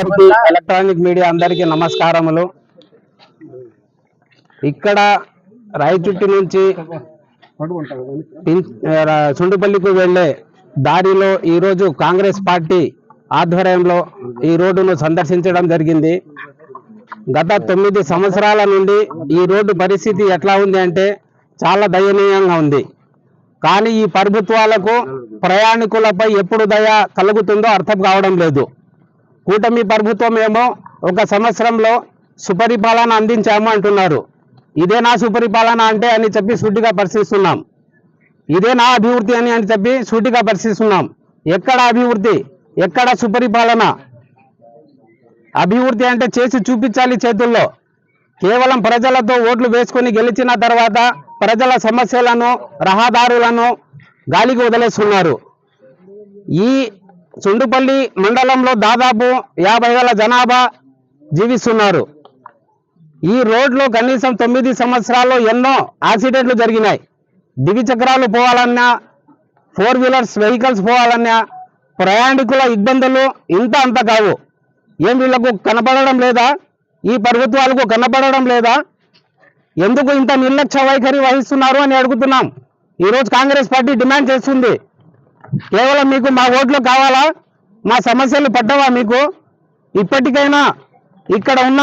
Electronic media అందరికీ నమస్కారములు. ఇక్కడ రాయచుట్టి నుంచి సుండుపల్లికి వెళ్ళే దారిలో ఈరోజు కాంగ్రెస్ పార్టీ ఆధ్వర్యంలో ఈ రోడ్డును సందర్శించడం జరిగింది. గత తొమ్మిది సంవత్సరాల నుండి ఈ రోడ్డు పరిస్థితి ఎట్లా ఉంది అంటే చాలా దయనీయంగా ఉంది. కానీ ఈ ప్రభుత్వాలకు ప్రయాణికులపై ఎప్పుడు దయ కలుగుతుందో అర్థం కావడం లేదు. కూటమి ప్రభుత్వం ఏమో ఒక సంవత్సరంలో సుపరిపాలన అందించాము అంటున్నారు. ఇదే నా సుపరిపాలన అంటే అని చెప్పి సూటిగా పరిశీలిస్తున్నాం. ఇదే నా అభివృద్ధి అని అని చెప్పి సూటిగా పరిశీలిస్తున్నాం. ఎక్కడ అభివృద్ధి? ఎక్కడ సుపరిపాలన? అభివృద్ధి అంటే చేసి చూపించాలి చేతుల్లో. కేవలం ప్రజలతో ఓట్లు వేసుకొని గెలిచిన తర్వాత ప్రజల సమస్యలను రహదారులను గాలికి వదిలేస్తున్నారు. ఈ చుండుపల్లి మండలంలో దాదాపు యాభై వేల జనాభా జీవిస్తున్నారు. ఈ రోడ్లో కనీసం తొమ్మిది సంవత్సరాల్లో ఎన్నో యాక్సిడెంట్లు జరిగినాయి. ద్విచక్రాలు పోవాలన్నా ఫోర్ వీలర్స్ వెహికల్స్ పోవాలన్నా ప్రయాణికుల ఇబ్బందులు ఇంత అంత కావు. ఏం వీళ్ళకు కనపడడం లేదా? ఈ ప్రభుత్వాలకు కనపడడం లేదా? ఎందుకు ఇంత నిర్లక్ష్య వైఖరి వహిస్తున్నారు అని అడుగుతున్నాం. ఈరోజు కాంగ్రెస్ పార్టీ డిమాండ్ చేస్తుంది. కేవలం మీకు మా ఓట్లు కావాలా? మా సమస్యలు పడ్డవా మీకు? ఇప్పటికైనా ఇక్కడ ఉన్న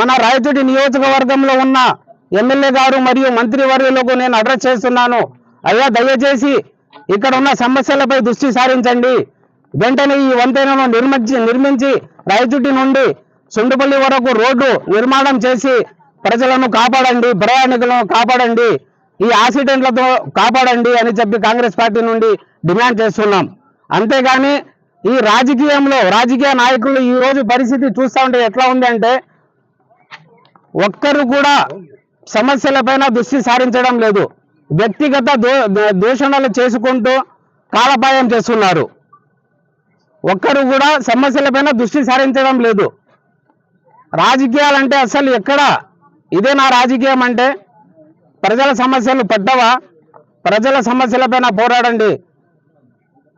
మన రాయచోటి నియోజకవర్గంలో ఉన్న ఎమ్మెల్యే గారు మరియు మంత్రివర్యులకు నేను అడ్రస్ చేస్తున్నాను. అయ్యా దయచేసి ఇక్కడ ఉన్న సమస్యలపై దృష్టి సారించండి. వెంటనే ఈ వంతెనను నిర్మించి నిర్మించి రాయచుటి నుండి సుండుపల్లి వరకు రోడ్డు నిర్మాణం చేసి ప్రజలను కాపాడండి ప్రయాణికులను కాపాడండి ఈ యాక్సిడెంట్లతో కాపాడండి అని చెప్పి కాంగ్రెస్ పార్టీ నుండి డిమాండ్ చేస్తున్నాం. అంతేగాని ఈ రాజకీయంలో రాజకీయ నాయకులు ఈ రోజు పరిస్థితి చూస్తా ఉంటే ఎట్లా ఉంది అంటే ఒక్కరు కూడా సమస్యలపైన దృష్టి సారించడం లేదు. వ్యక్తిగత దో- దో- దూషణలు చేసుకుంటూ కాలపాయం చేస్తున్నారు. ఒక్కరు కూడా సమస్యలపైన దృష్టి సారించడం లేదు. రాజకీయాలంటే అసలు ఎక్కడ? ఇదే నా రాజకీయం అంటే ప్రజల సమస్యలు పడ్డవా? ప్రజల సమస్యలపైన పోరాడండి.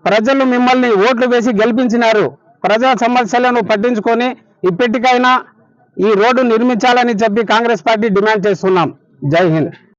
ప్రజలు మిమ్మల్ని ఓట్లు వేసి గెలిపించినారు. ప్రజా సమస్యలను పట్టించుకొని ఇప్పటికైనా ఈ రోడ్డు నిర్మించాలని చెప్పి కాంగ్రెస్ పార్టీ డిమాండ్ చేస్తున్నాం. జై హింద్.